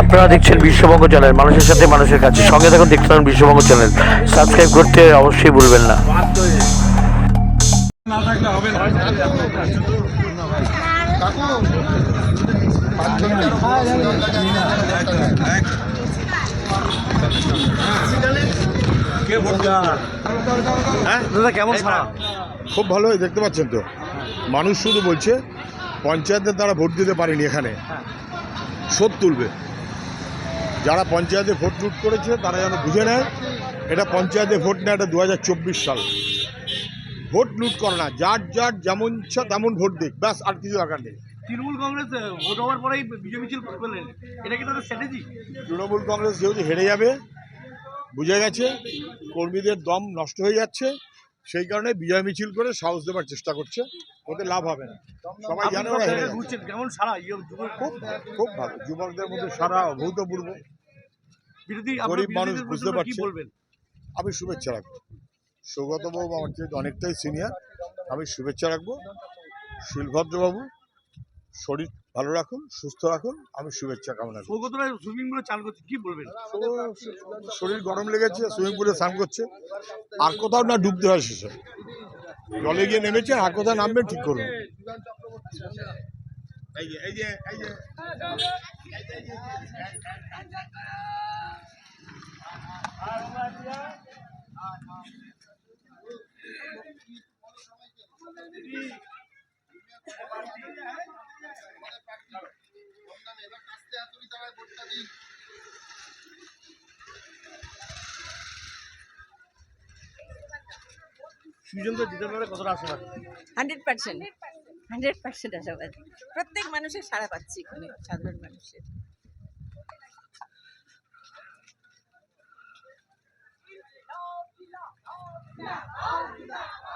আপনারা দেখছেন বিশ্ববঙ্গ চ্যানেল মানুষের সাথে মানুষের কাছে। সঙ্গে থাকুন দেখতে থাকুন বিশ্ববঙ্গ চ্যানেল। সাবস্ক্রাইব করতে অবশ্যই ভুলবেন না। দাদা কেমন খুব ভালো দেখতে পাচ্ছেন তো। মানুষ শুধু বলছে পঞ্চায়েতের দ্বারা ভোট দিতে পারেনি এখানে। শোধ তুলবে। যারা পঞ্চায়েতে ভোট লুট করেছে তারা যেন বুঝে নেয় এটা পঞ্চায়েতে ভোট না এটা দু হাজার চব্বিশ সাল। ভোট লুট করে না যার যার যেমন ইচ্ছা তেমন ভোট দিক ব্যাস আর কিছু দরকার নেই। তৃণমূল কংগ্রেস ভোট হওয়ার পরেই বিজয় মিছিল করলেন। এটা কি তাদের স্ট্র্যাটেজি তৃণমূল কংগ্রেস যেহেতু হেরে যাবে বুঝে গেছে কর্মীদের দম নষ্ট হয়ে যাচ্ছে সেই কারণে বিজয় মিছিল করে সাহস দেওয়ার চেষ্টা করছে ওতে লাভ হবে না। সবাই জানে ওরা খুব খুব ভালো যুবকদের মধ্যে সারা অভূতপূর্ব। বিরোধী গরিব মানুষ বুঝতে পারছে। আমি শুভেচ্ছা রাখব। সৌগত বাবু আমার চেয়ে অনেকটাই সিনিয়র আমি শুভেচ্ছা রাখব। শিলভদ্রবাবু শরীর ভালো রাখুন সুস্থ রাখুন। আমি শুভেচ্ছা কামনা করি। সৌগতরা সুইমিং পুলে চান করছে কি বলবেন? শরীর গরম লেগেছে সুইমিং পুলে স্নান করছে। আর কোথাও না ডুবতে হয় শেষে জলে গিয়ে নেমেছে আর কোথাও নামবে ঠিক করুন। এই যে এই যে এই যে। Hundred percent. হান্ড্রেড পার্সেন্ট প্রত্যেক মানুষের সাড়া পাচ্ছি এখানে সাধারণ মানুষের। जिंदाबाद जिंदाबाद